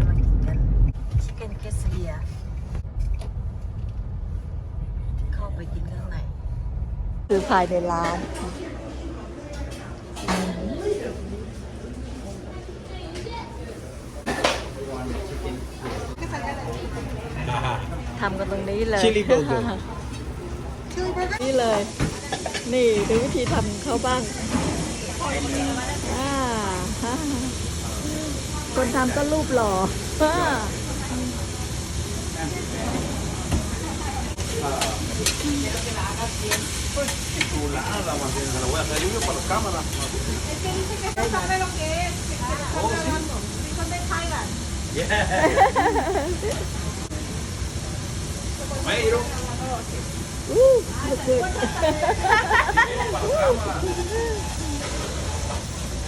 จะมากินกันชิคเก้นเกสเลียเข้าไปกินข้างในคือภายในร้านทำกันตรงนี้เลย Chili burger นี่เลย นี่ดูวิธีทำเขาบ้างอ่าฮะ คนทำก็รูปหล่ออ่า Chulada, más bien, se lo voy a hacer yo para la cámara. Tomato. อู้ลูกคือ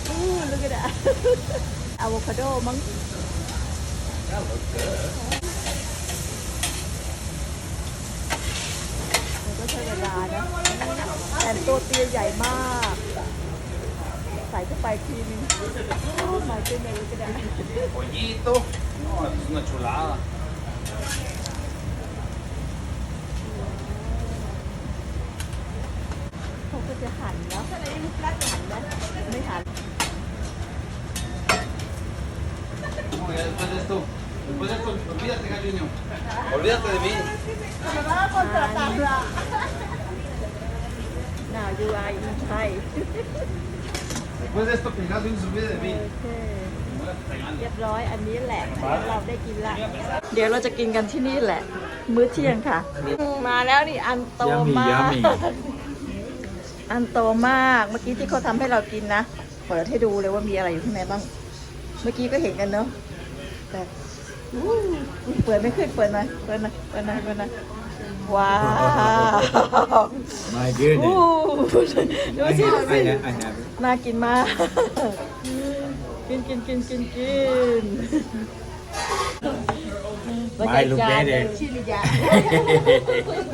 อู้ลูกกระดา อะโวคาโดมั้งมันก็ใช้เวลานะแต่ตัวเตียใหญ่มาก ใส่เข้าไปทีนึงโอ้มาเป็นเลยลูกกระดา Pollito. No, esto es una chulada. เขาก็จะหั่นแล้วหั่นแล้วไม่หั่น No, ya después de esto, después de esto, olvídate, galliño. Olvídate de mí. น่าอยู่ไอใช่ Después de esto, que Galliño se olvide de โอ mí. เคเรียบร้อยอันนี้แหละเราได้กินละ เดี๋ยวเราจะกินกันที่นี่แหละ มื้อเที่ยงค่ะ มาแล้วนี่อันโตมาก Yummy, yummy อันโตมากเมื่อกี้ที่เขาทำให้เรากินนะเปิดให้ดูเลยว่ามีอะไรอยู่ข้างในบ้าง เมื่อกี้ก็เห็นกันเนาะ แต่อู้เปิดไม่ขึ้นเปิดหน่อยเปิดหน่อยเปิดหน่อยเปิดหน่อยว้าว My อู้ดูสิดูสิ I have it. น่ากินมาก กินกินกินกินกิน My look better. ชิลิยา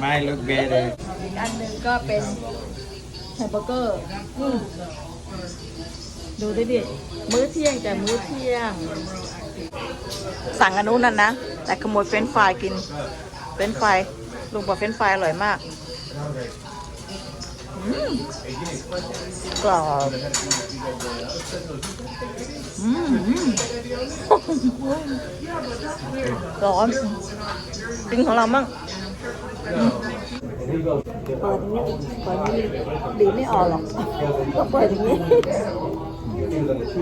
My look better. อีกอันหนึ่งก็เป็นแฮมเบอร์เกอร์อืม ดูดิดิมื้อเที่ยงแต่มื้อเที่ยง สั่งอันนู้นนั่นนะ แต่ขโมยเฟรนฟรายกิน เฟรนฟรายลุงบอกเฟรนฟรายอร่อยมากกรอบอืมอืมร้อนกินของเรามั่งเปิดอย่างนี้เปิดอย่างนี้บีไม่ออกหรอกก็เปิดอย่างนี้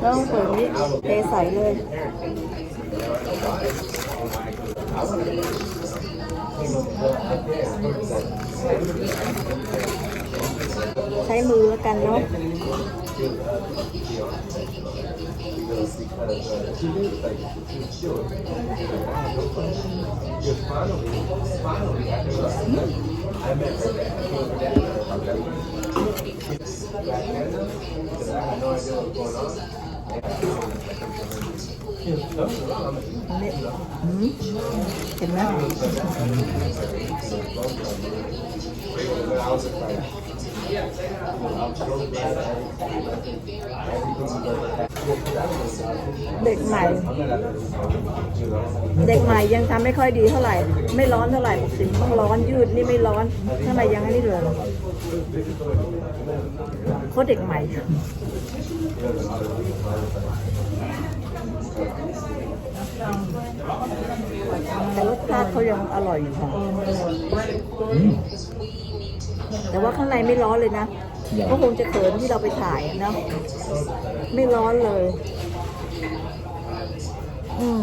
ต้องเปิดอย่างนี้เทใส่เลยใช้มือแล้วกันเนาะนี่อืม เห็นไหมเด็กใหม่ เด็กใหม่ยังทำไม่ค่อยดีเท่าไหร่ ไม่ร้อนเท่าไหร่ปกติมันต้องร้อนยืดนี่ไม่ร้อนข้างในยังไม่เหลือโคตรเด็กใหม่ แต่รสชาติเขายังอร่อยอยู่ค่ะแต่ว่าข้างในไม่ร้อนเลยนะ ก็คงจะเขินที่เราไปถ่ายอะเนาะ ไม่ร้อนเลย อืม